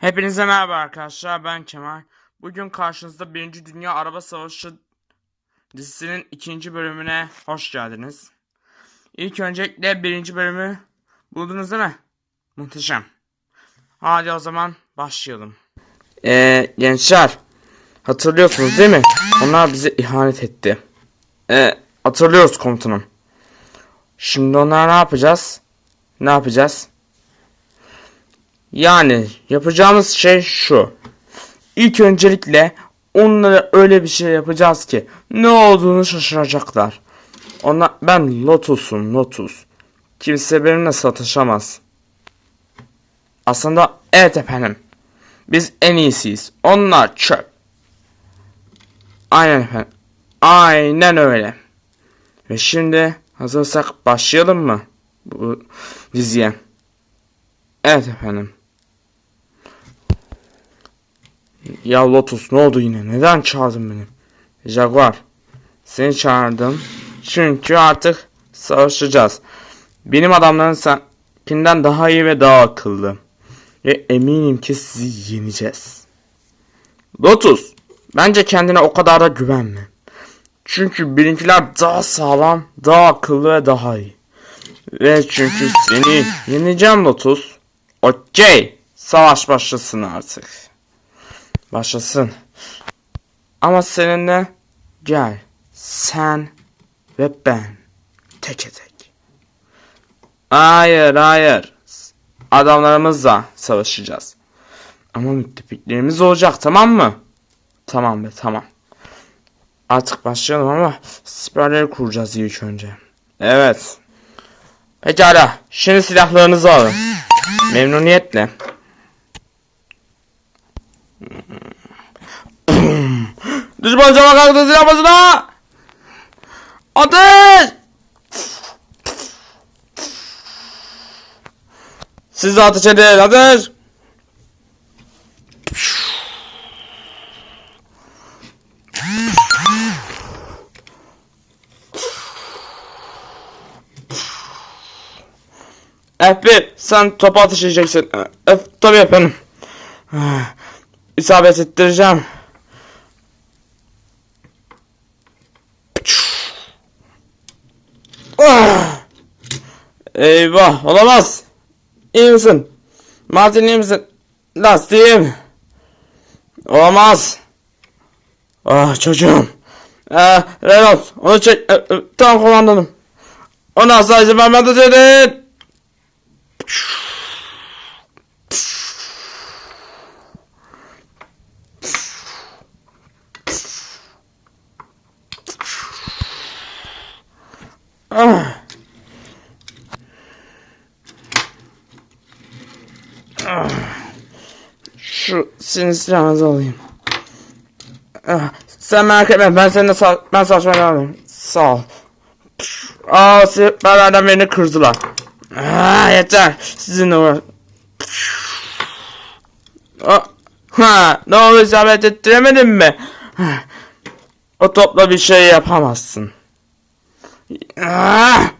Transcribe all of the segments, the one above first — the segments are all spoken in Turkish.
Hepinize merhaba arkadaşlar ben Kemal. Bugün karşınızda 1. Dünya Araba Savaşı dizisinin ikinci bölümüne hoş geldiniz. İlk öncelikle birinci bölümü buldunuz değil mi? Muhteşem. Hadi o zaman başlayalım. Ee, gençler hatırlıyorsunuz değil mi? Onlar bize ihanet etti. Ee, hatırlıyoruz komutanım. Şimdi onlara ne yapacağız? Ne yapacağız? Yani yapacağımız şey şu. İlk öncelikle onlara öyle bir şey yapacağız ki ne olduğunu şaşıracaklar. Ona ben Lotus'um Lotus. Kimse benimle satışamaz. Aslında evet efendim. Biz en iyisiyiz. Onlar çöp. Aynen efendim. Aynen öyle. Ve şimdi hazırsak başlayalım mı bu diziye? Evet efendim. Ya Lotus ne oldu yine? Neden çağırdın beni? Jaguar. Seni çağırdım. Çünkü artık savaşacağız. Benim adamların senkinden daha iyi ve daha akıllı. Ve eminim ki sizi yeneceğiz. Lotus. Bence kendine o kadar da güvenme. Çünkü benimkiler daha sağlam, daha akıllı ve daha iyi. Ve çünkü seni yeneceğim Lotus. Okey. Savaş başlasın artık. Başlasın. Ama seninle gel. Sen ve ben. Teke tek. Hayır hayır. Adamlarımızla savaşacağız. Ama müttefiklerimiz olacak tamam mı? Tamam be tamam. Artık başlayalım ama siperleri kuracağız ilk önce. Evet. Pekala. Şimdi silahlarınızı alın. Memnuniyetle. Düşman cama kalktı silah başına! Ateş! Siz de ateş edin ateş! F1 sen topa ateş edeceksin. F tabii efendim. İsabet ettireceğim. Ah! Eyvah olamaz. İyi misin? Martin iyi misin? Lastiğim. Olamaz. Ah çocuğum. Ee, Renault onu çek. Ee, e, tamam komandanım. Onu asla izin vermem dedin. Ah. Ah. Şu silahınızı alayım. Ah, sen merak etme ben seninle sa ben saçmalama alayım. Sağ ol. Aa siperlerden beni kırdılar. Ah, yeter. Sizinle uğraş. Ah, ha, ne oldu isabet ettiremedin mi? O topla bir şey yapamazsın. Ah!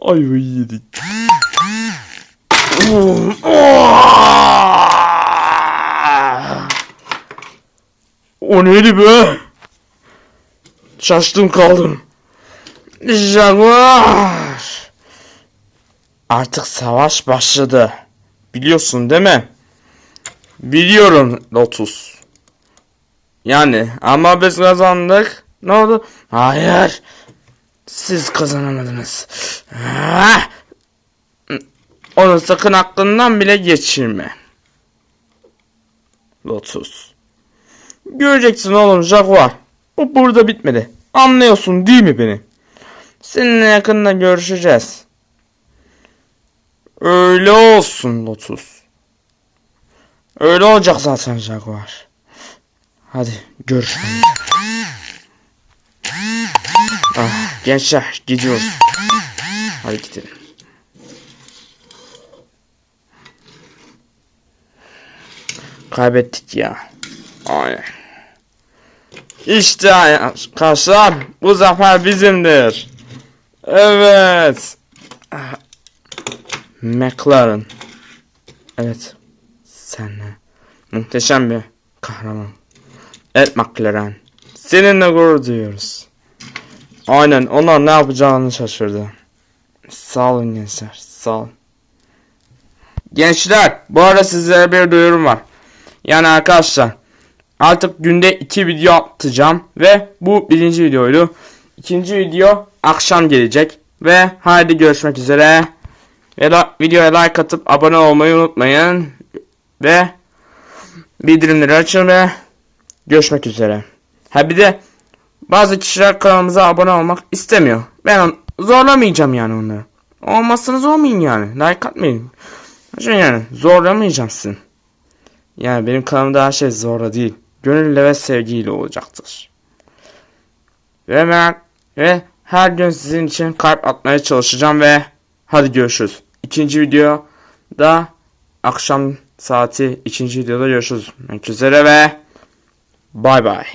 Ayvayı yedik. O neydi be? Şaştım kaldım. Jaguar. Artık savaş başladı. Biliyorsun değil mi? Biliyorum Lotus. Yani ama biz kazandık. Ne oldu? Hayır. Siz kazanamadınız. Onu sakın aklından bile geçirme. Lotus. Göreceksin oğlum Jaguar. Bu burada bitmedi. Anlıyorsun değil mi beni? Seninle yakında görüşeceğiz. Öyle olsun Lotus. Öyle olacak zaten Jaguar. Hadi görüşelim. Ah, gençler gidiyoruz. Hadi gidelim. Kaybettik ya. Aynen. İşte arkadaşlar bu zafer bizimdir. Evet. McLaren. Evet. Senle. Muhteşem bir kahraman. Evet McLaren. Seninle gurur duyuyoruz. Aynen onlar ne yapacağını şaşırdı. Sağ olun gençler. Sağ olun. Gençler bu arada sizlere bir duyurum var. Yani arkadaşlar artık günde iki video atacağım ve bu birinci videoydu. İkinci video akşam gelecek ve haydi görüşmek üzere. Videoya like atıp abone olmayı unutmayın. Ve bildirimleri açın ve görüşmek üzere. Ha bir de bazı kişiler kanalımıza abone olmak istemiyor. Ben on- zorlamayacağım yani onları. Olmazsanız olmayın yani. Like atmayın. Şey yani zorlamayacağım sizin. Yani benim kanalımda her şey zorla değil. Gönülle ve sevgiyle olacaktır. Ve merak ve her gün sizin için kalp atmaya çalışacağım ve hadi görüşürüz. İkinci video da akşam saati ikinci videoda görüşürüz. Görüşmek üzere ve Bye bye.